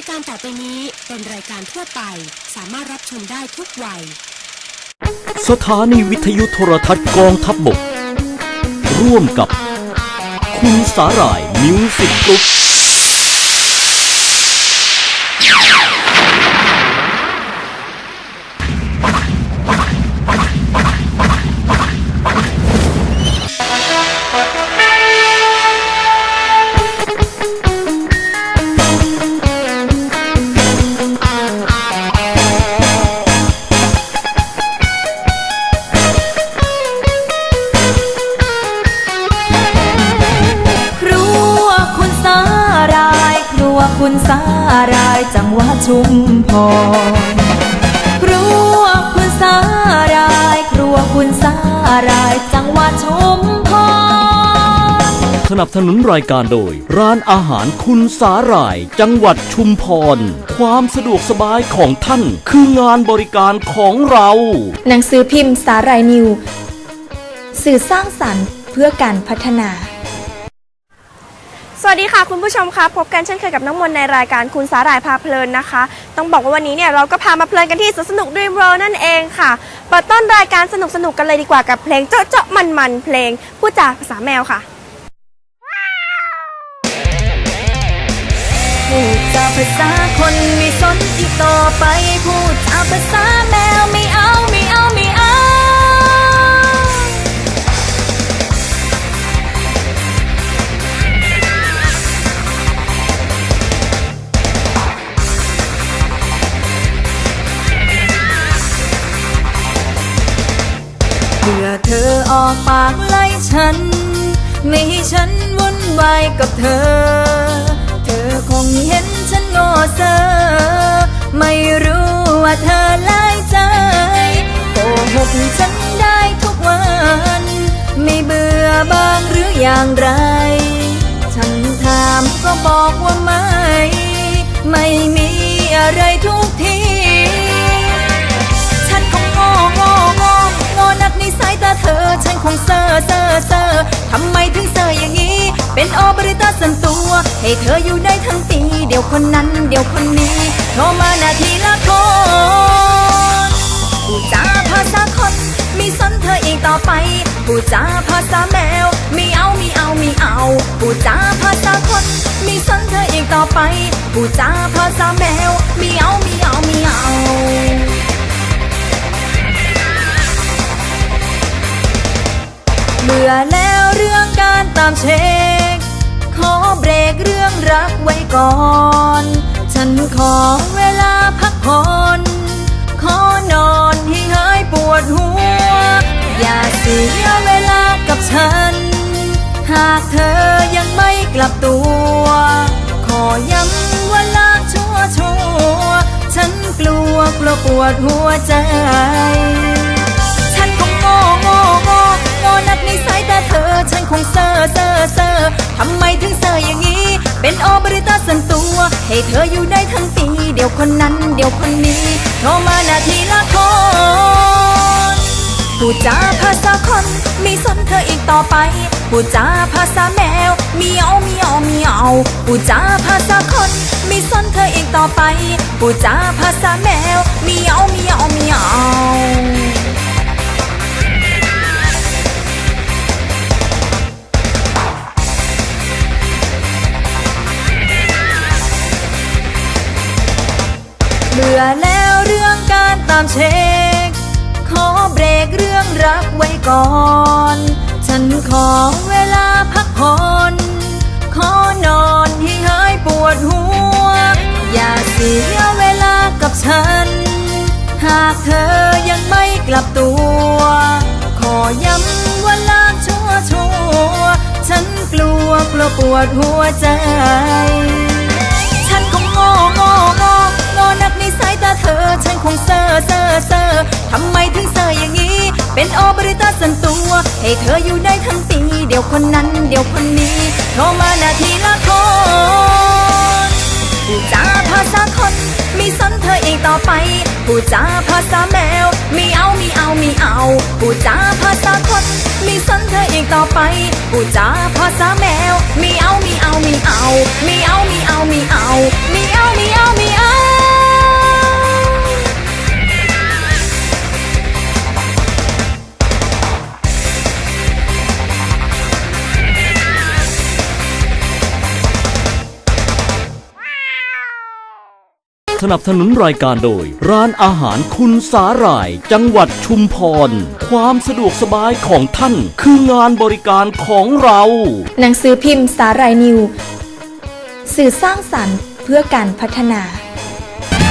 ายการต่อไปนี้เป็นรายการทั่วไป สามารถรับชมได้ทุกวัย สถานีวิทยุโทรทัศน์กองทัพบบก ร่วมกับ คุณสาหร่ายมิวสิกกรุ๊ป ครัวคุณสารายจังหวัดชุมพรครัวคุณสาราย ครัวคุณสาราย จังหวัดชุมพรสนับสนุนรายการโดย ร้านอาหารคุณสาหร่าย จังหวัดชุมพร ความสะดวกสบายของท่านคืองานบริการของเรา หนังสือพิมพ์สารายนิว สื่อสร้างสรรค์เพื่อการพัฒนา สวัสดีค่ะคุณผู้ชมคะพบกันเช่นเคยกับน้องมนในรายการคุณสาหร่ายพาเพลินนะคะ ต้องบอกว่าวันนี้เนี่ยเราก็พามาเพลินกันที่สวนสนุกด e ม m ร o นั่นเองค่ะเปิดต้นรายการสนุกสนุกกันเลยดีกว่ากับเพลงเจาะเจาะมันมันๆเพลงผู้จาภาษาแมวค่ะพูดจาภาษาคนไม่สนอีกต่อไปพูดจาภาษาแมวไม่เอา เพื่อเธอออกปากไล่ฉัน ไม่ให้ฉันวุ่นวายกับเธอ เธอคงเห็นฉันโง่เซอไม่รู้ว่าเธอไล่ใจโกหกฉันได้ทุกวัน ไม่เบื่อบ้างหรืออย่างไร ฉันถามก็บอกว่าไม่ ไม่มีอะไรทุกที สายตาเธอฉันคงเซอเซอเซอทำไมถึงเซออย่างนี้ เป็นโอบริตาส่วนตัว ให้เธออยู่ได้ทั้งปี เดี๋ยวคนนั้น เดี๋ยวคนนี้โทรมานาทีละคนผู้จาภาษาคนมีสนเธออีกต่อไปผู้จาภาษาแมวมีเอามีเอามีเอาผู้จาภาษาคนมีสนเธออีกต่อไปผู้จาภาษาแมว อแล้วเรื่องการตามเช็ค ขอเบรกเรื่องรักไว้ก่อน ฉันขอเวลาพักผ่อนขอนอนให้หายปวดหัว อย่าเสียเวลากับฉัน หากเธอยังไม่กลับตัว ขอย้ำว่าลาชัวชัวฉันกลัวกลัวปวดหัวใจ ให้เธออยู่ได้ทั้งปี เดี๋ยวคนนั้น เดี๋ยวคนนี้โทรมานาทีละคนผู้จาภาษาคนมีสนเธออีกต่อไปผู้จาภาษาแมวมีเอามีเอามีเอาผู้จาภาษาคนมีสนเธออีกต่อไปผู้จาภาษาแมวมีเอามีเอามีเอา บื่อแล้วเรื่องการตามเช็ค ขอเบรกเรื่องรักไว้ก่อน ฉันขอเวลาพักผ่อนขอนอนให้หายปวดหัว อย่าเสียเวลากับฉัน หากเธอยังไม่กลับตัว ขอย้ำว่าลาชัวชัวฉันกลัวกลัวปวดหัวใจ เธอฉันคงเซอเซอเซอทำไมถึงเซออย่างนี้ เป็นโอบริตาส่วนตัว ให้เธออยู่ได้ทั้งปี เดี๋ยวคนนั้น เดี๋ยวคนนี้โทรมานาทีละคนผู้จาภาษาคนมีสนเธออีกต่อไปผู้จาภาษาแมว มีเอา มีเอา มีเอาผู้จาภาษาคนมีสนเธออีกต่อไปผู้จาภาษาแมว มีเอา มีเอา มีเอา มีเอา มีเอา มีเอา มีเอา มีเอา มีเอา สนับสนุนรายการโดย ร้านอาหารคุณสาหร่าย จังหวัดชุมพร ความสะดวกสบายของท่าน คืองานบริการของเรา หนังสือพิมพ์สาหร่ายนิว สื่อสร้างสรรค์เพื่อการพัฒนา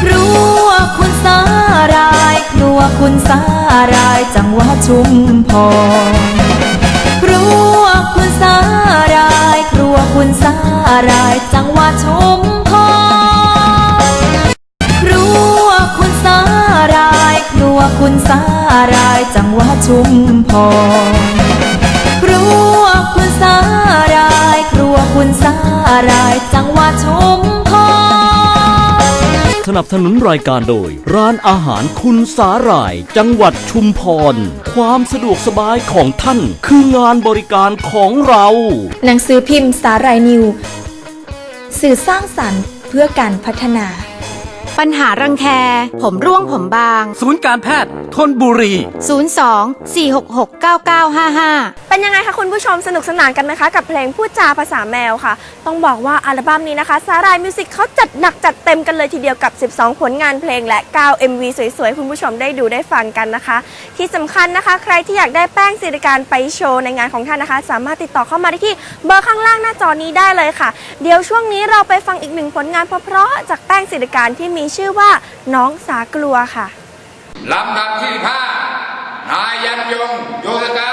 ครัวคุณสาหร่ายครัวคุณสาหร่าย จังหวัดชุมพรครัวคุณสาหร่าย ครัวคุณสาหร่าย จังหวัดชุมพร วคุณสาหร่ายจังหวัดชุมพรครัวคุณสาหร่ายครัวคุณสาหร่ายจังหวัดชุมพรสนับสนุนรายการโดย ร้านอาหารคุณสาหร่าย จังหวัดชุมพร ความสะดวกสบายของท่าน คืองานบริการของเรา หนังสือพิมพ์สาหร่ายนิว สื่อสร้างสรรค์เพื่อการพัฒนา ปัญหารังแค ผมร่วงผมบาง ศูนย์การแพทย์ทนบุรี 02 466 9955 เป็นยังไงคะคุณผู้ชมสนุกสนานกันไหมคะ กับเพลงพูดจาภาษาแมวค่ะ ต้องบอกว่าอัลบั้มนี้นะคะ สารายมิวสิกเขาจัดหนักจัดเต็มกันเลยทีเดียวกับ 12 ผลงานเพลงและ 9 MV สวยๆ คุณผู้ชมได้ดูได้ฟังกันนะคะ ที่สำคัญนะคะ ใครที่อยากได้แป้งสิริการไปโชว์ในงานของท่านนะคะ สามารถติดต่อเข้ามาได้ที่เบอร์ข้างล่างหน้าจอนี้ได้เลยค่ะ เดี๋ยวช่วงนี้เราไปฟังอีกหนึ่งผลงานเพราะๆจากแป้งสิริการที่มีชื่อว่าน้องสากลัวค่ะ ลำดับที่ห้านายยันยงโยธกา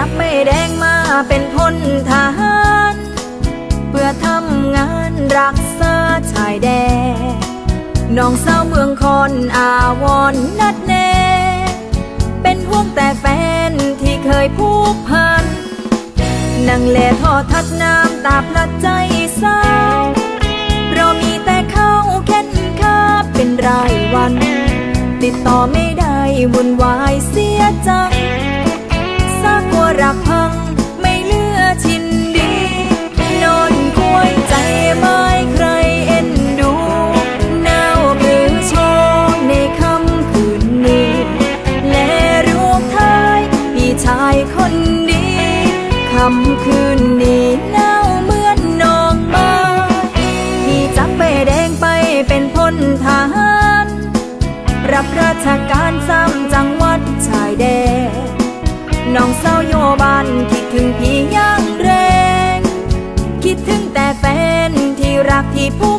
จับไม่แดงมาเป็นพลทหาร เพื่อทำงานรักษาชายแดนน้องสาวเมืองคอนอาวรณ์นัดแน เป็นห่วงแต่แฟนที่เคยผูกพันนั่งแลทอทัดน้ำตาพลัดใจสาวเรามีแต่เข้าเข็นค่าเป็นรายวัน ติดต่อไม่ได้วุ่นวายเสียจัง รักพังไม่เลือชินดี นอนควยใจม่ ที่ผู้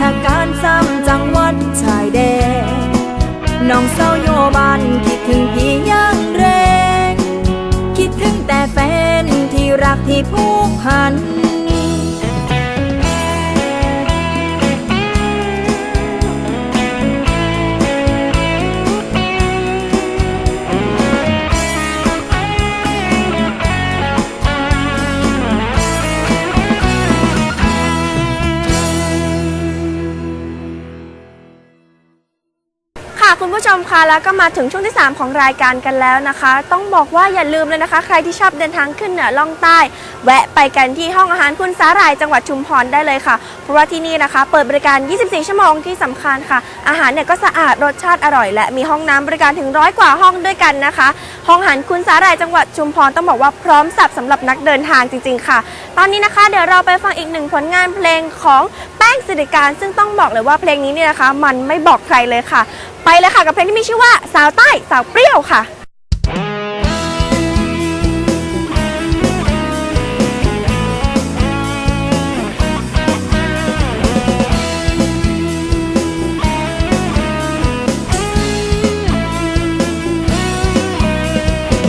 ชการซ้ำจังหวัดชายแดนน้องเศร้าโยบานคิดถึงพี่ย่างแรง คิดถึงแต่แฟนที่รักที่ผูกพัน มคะแล้วก็มาถึงช่วงที่ 3 ของรายการกันแล้วนะคะ ต้องบอกว่าอย่าลืมเลยนะคะ ใครที่ชอบเดินทางขึ้นเหนือล่องใต้ แวะไปกันที่ห้องอาหารคุณสาหร่ายจังหวัดชุมพรได้เลยค่ะ เพราะว่าที่นี่นะคะ เปิดบริการ 24 ชั่วโมงที่สำคัญค่ะ อาหารเนี่ยก็สะอาดรสชาติอร่อย และมีห้องน้ำบริการถึงร้อยกว่าห้องด้วยกันนะคะ ห้องอาหารคุณสาหร่ายจังหวัดชุมพรต้องบอกว่าพร้อมสับสำหรับนักเดินทางจริง ๆ ค่ะ ตอนนี้นะคะเดี๋ยวเราไปฟังอีกหนึ่งผลงานเพลงของ ป้งสิริการ ซึ่งต้องบอกเลยว่าเพลงนี้เนี่ยนะคะ มันไม่บอกใครเลยค่ะ ไปเลยค่ะกับเพลงที่มีชื่อว่าสาวใต้สาวเปรี้ยวค่ะ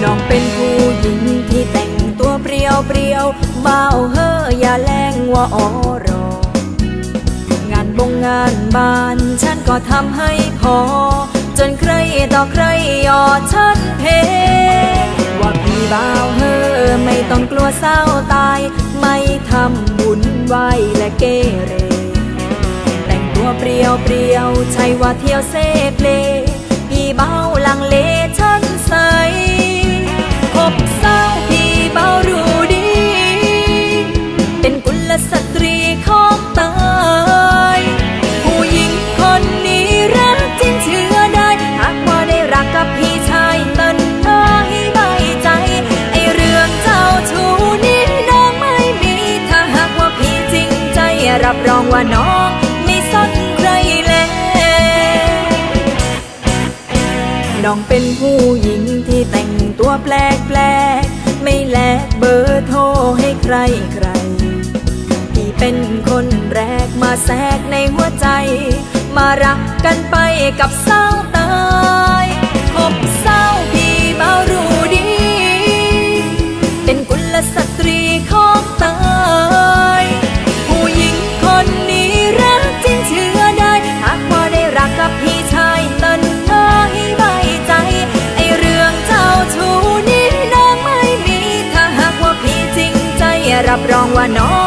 น้องเป็นผู้หญิงที่แต่งตัวเปรียวเปรียวเบาเฮออย่าแรงว่าออรองา งานบ้านฉันก็ทำให้พอ จนใครต่อใครยอดฉันเพ ว่าพี่บ่าวเฮอไม่ต้องกลัวเศร้าตาย ไม่ทำบุญไหวและเกเร แต่งตัวเปรียวเปรียวใช่ว่าเที่ยวเซเพลพี่เบาลังเลฉันใสพบเศร้าพี่เบารู้ดี เป็นกุลสตรีเตย รับรองว่าน้องไม่สนใครแล้วน้องเป็นผู้หญิงที่แต่งตัวแปลกแปลกไม่แลกเบอร์โทรให้ใครใครที่เป็นคนแรกมาแทรกในหัวใจ มารักกันไปกับสาว รับรองว่าน้อง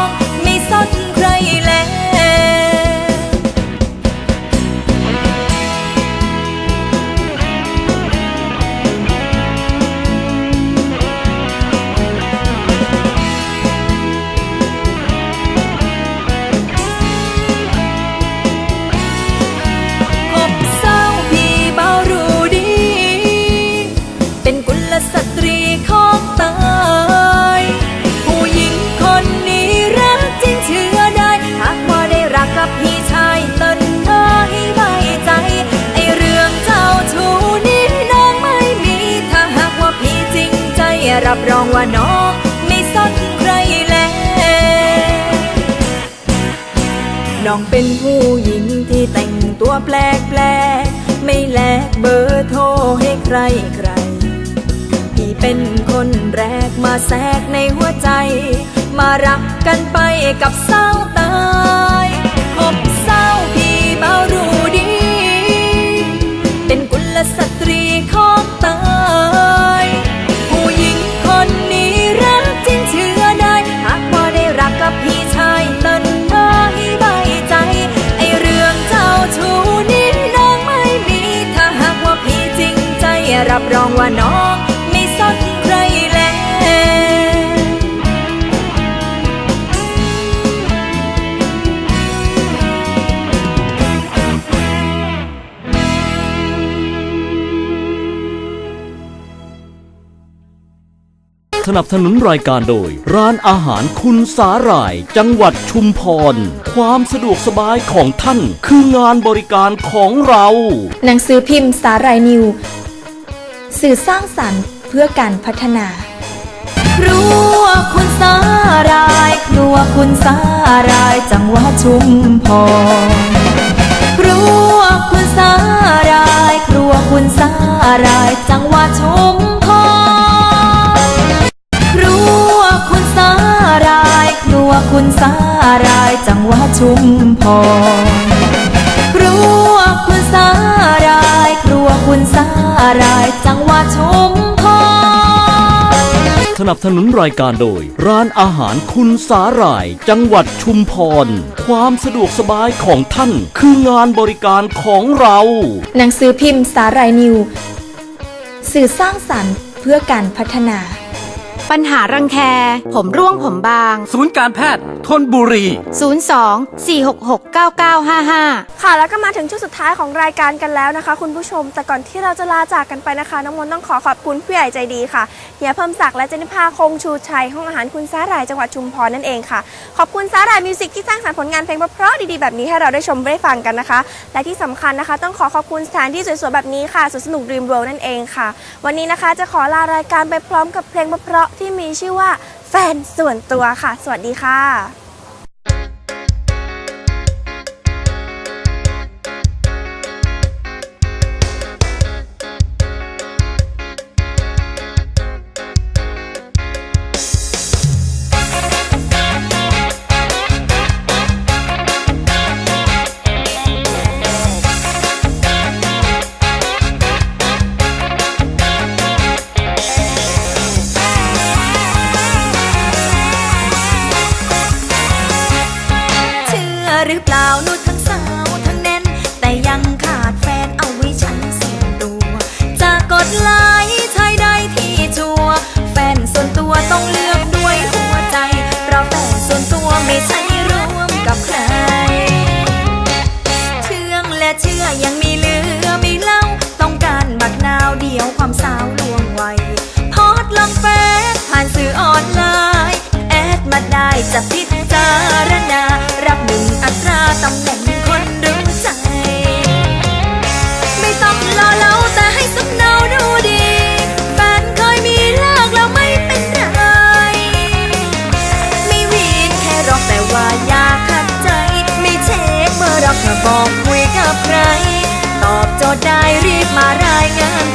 รับรองว่าน้องไม่สนใครแล้วน้องเป็นผู้หญิงที่แต่งตัวแปลกแปลกไม่แลกเบอร์โทรให้ใครใคร พี่เป็นคนแรกมาแทรกในหัวใจ มารักกันไปกับสาว รองว่าน้องไม่สนใครแล้วสนับสนุนรายการโดย ร้านอาหารคุณสาหร่าย จังหวัดชุมพร ความสะดวกสบายของท่านคืองานบริการของเรา หนังสือพิมพ์สาหรายนิว สื่อสร้างสรรค์เพื่อการพัฒนา ครัวคุณสาราย ครัวคุณสาราย จังหวัดชุมพรครัวคุณสาราย ครัวคุณสาราย จังหวัดชุมพรครัวคุณสาราย ครัวคุณสาราย จังหวัดชุมพรครัวคุณสาราย รัวคุณสารายจังหวัดชมพรสนับสนุนรายการโดย ร้านอาหารคุณสาหร่าย จังหวัดชุมพร ความสะดวกสบายของท่าน คืองานบริการของเรา หนังสือพิมพ์สารายนิว สื่อสร้างสรรค์เพื่อการพัฒนา ปัญหารังแค ผมร่วงผมบาง ศูนย์การแพทย์ทนบุรี 02 466 9955 ค่ะแล้วก็มาถึงช่วงสุดท้ายของรายการกันแล้วนะคะ คุณผู้ชม แต่ก่อนที่เราจะลาจากกันไปนะคะ น้องมนต์ต้องขอขอบคุณผู้ใหญ่ใจดีค่ะเฮียเพิ่มศักดิ์และเจนิพาคงชูชัยห้องอาหารคุณสาหร่ายจังหวัดชุมพรนั่นเองค่ะ ขอบคุณสาหร่ายมิวสิกที่สร้างสรรค์ผลงานเพลงเพราะๆดีๆแบบนี้ให้เราได้ชมได้ฟังกันนะคะ และที่สำคัญนะคะ ต้องขอขอบคุณสถานที่สวยๆแบบนี้ค่ะสวนสนุก Dream World นั่นเองค่ะ วันนี้นะคะจะขอลารายการไปพร้อมกับเพลงเพราะๆที่มีชื่อว่าแฟนส่วนตัวค่ะ สวัสดีค่ะ หรือเปล่านุชทั้งสาวทั้งแน่น แต่ยังขาดแฟนเอาไว้ฉันส่วนตัว จะกดไลค์ใช้ได้ที่ชัวร์แฟนส่วนตัวต้องเลือกด้วยหัวใจ เพราะแฟนส่วนตัวไม่ใช่ร่วมกับใคร เชื่องและเชื่อยังมีเหลือไม่เล่า ต้องการบักนาวเดียวความสาวลวงไวพอดลองเฟซผ่านสื่อออนไลน์ แอดมาได้จะพิ ตราตำแหน่งคนรู้ใจ ไม่ต้องรอเล่าแต่ให้สำเนาดูดีแฟนเคยมีเลิกแล้วไม่เป็นไร ไม่วีนแค่รอกแต่ว่าอยากขัดใจ ไม่เช็คเบอร์รอกมาบอกคุยกับใคร ตอบโจทย์ได้รีบมารายงาน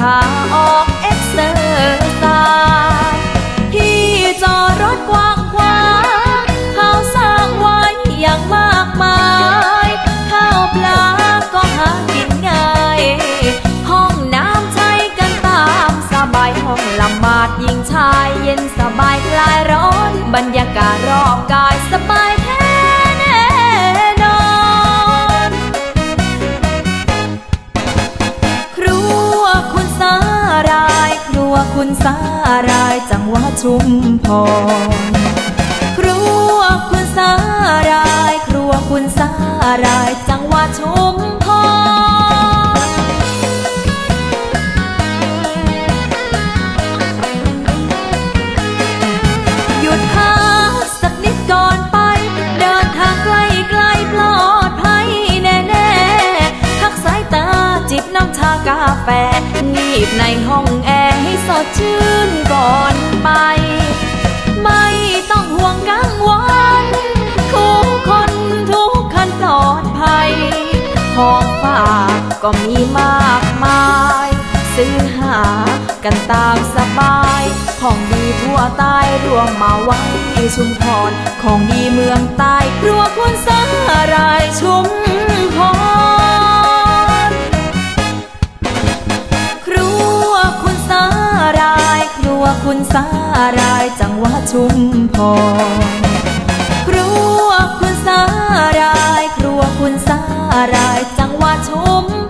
ขาออกเอ็กเซอร์ไซส์ที่จอรถกว้างขวางเขาสร้างไว้อย่างมากมายข้าวปลาก็หากินง่าย ห้องน้ำใช้กันตามสบายห้องละหมาดยิงชายเย็นสบายคลายร้อน บรรยากาศรอบกายสบาย ชุมพรครัวคุณสาราย ครัวคุณสาราย จังหวัดชุมพรหยุดพักสักนิดก่อนไป เดินทางไกลไกลปลอดภัยแน่ๆพักสายตาจิบน้ำชากาแฟงีบในห้องแอร์ให้สดชื่นก่อน ไป ไม่ต้องห่วงกังวลทุกคนทุกคันปลอดภัย ของฝากก็มีมากมาย ซื้อหากันตามสบาย ของดีทั่วใต้รวมมาไว้ชุมพร ของดีเมืองใต้ครัวคุณสารายชุมพร วคุณสารายจังหวัดชุมพรครัวคุณสาราย ครัวคุณสารายจังหวัดชุมพร